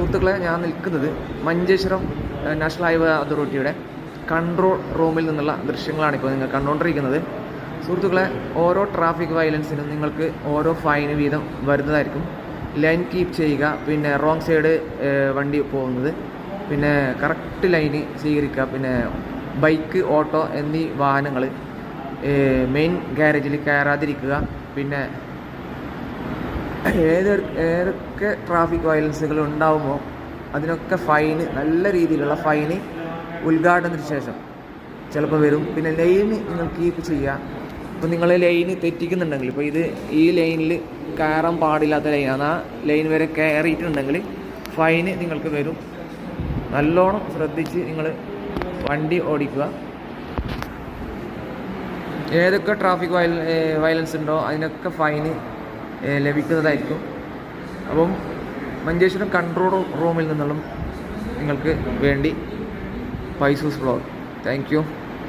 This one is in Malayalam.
സുഹൃത്തുക്കളെ ഞാൻ നിൽക്കുന്നത് മഞ്ചേശ്വരം നാഷണൽ ഹൈവേ അതോറിറ്റിയുടെ കൺട്രോൾ റൂമിൽ നിന്നുള്ള ദൃശ്യങ്ങളാണ് ഇപ്പോൾ നിങ്ങൾ കണ്ടുകൊണ്ടിരിക്കുന്നത്. സുഹൃത്തുക്കളെ ഓരോ ട്രാഫിക് വയലൻസിനും നിങ്ങൾക്ക് ഓരോ ഫൈൻ വീതം വരുന്നതായിരിക്കും. ലൈൻ കീപ്പ് ചെയ്യുക പിന്നെ റോങ് സൈഡ് വണ്ടി പോകുന്നത്. പിന്നെ കറക്റ്റ് ലൈന് സ്വീകരിക്കുക പിന്നെ ബൈക്ക് ഓട്ടോ എന്നീ വാഹനങ്ങൾ മെയിൻ ഗാരേജിൽ കയറാതിരിക്കുക പിന്നെ ഏത് ഏതൊക്കെ ട്രാഫിക് വയലൻസുകൾ ഉണ്ടാവുമോ അതിനൊക്കെ ഫൈന് നല്ല രീതിയിലുള്ള ഫൈന് ഉദ്ഘാടനത്തിന് ശേഷം ചിലപ്പോൾ വരും. പിന്നെ ലൈൻ നിങ്ങൾ കീപ്പ് ചെയ്യുക ഇപ്പം നിങ്ങൾ ലൈന് തെറ്റിക്കുന്നുണ്ടെങ്കിൽ ഇപ്പോൾ ഇത് ഈ ലൈനിൽ കയറാൻ പാടില്ലാത്ത ലൈനാണ് ആ ലൈൻ വരെ കയറിയിട്ടുണ്ടെങ്കിൽ ഫൈന് നിങ്ങൾക്ക് വരും. നല്ലോണം ശ്രദ്ധിച്ച് നിങ്ങൾ വണ്ടി ഓടിക്കുക. ഏതൊക്കെ ട്രാഫിക് വയലൻസ് ഉണ്ടോ അതിനൊക്കെ ഫൈന് ലഭിക്കുന്നതായിരിക്കും. അപ്പം മഞ്ചേശ്വരം കൺട്രോൾ റൂമിൽ നിന്നുള്ള നിങ്ങൾക്ക് വേണ്ടി പൈസൂസ് ബ്ലോഗ് താങ്ക്